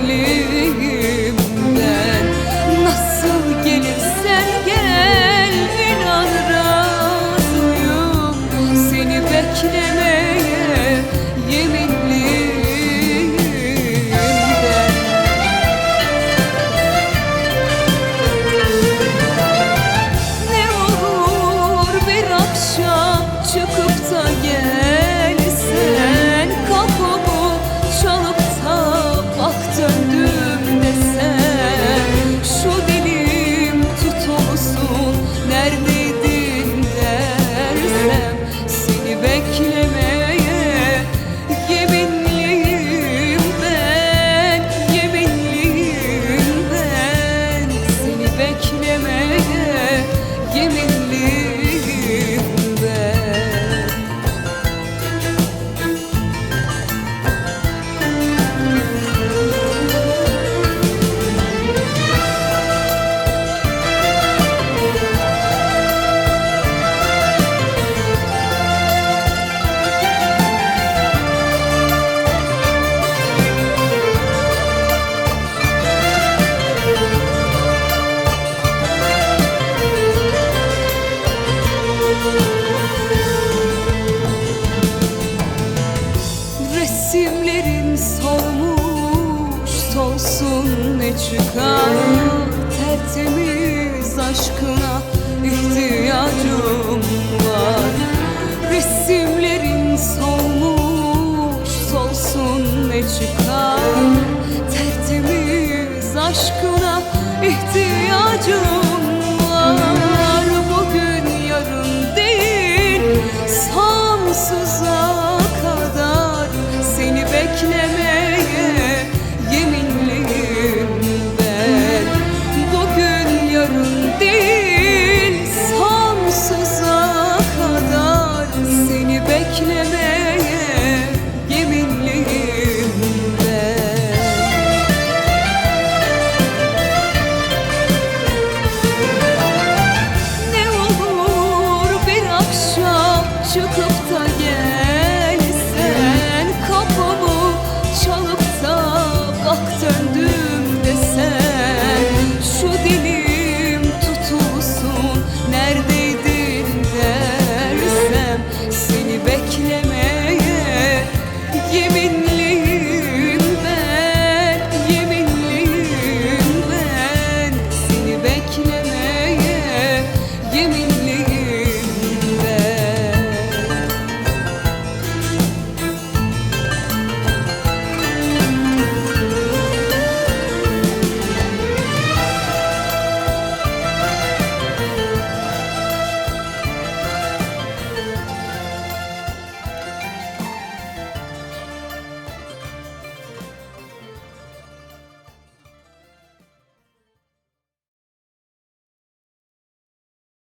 Leave. Ne çıkar? Tertemiz aşkına ihtiyacım var. Resimlerin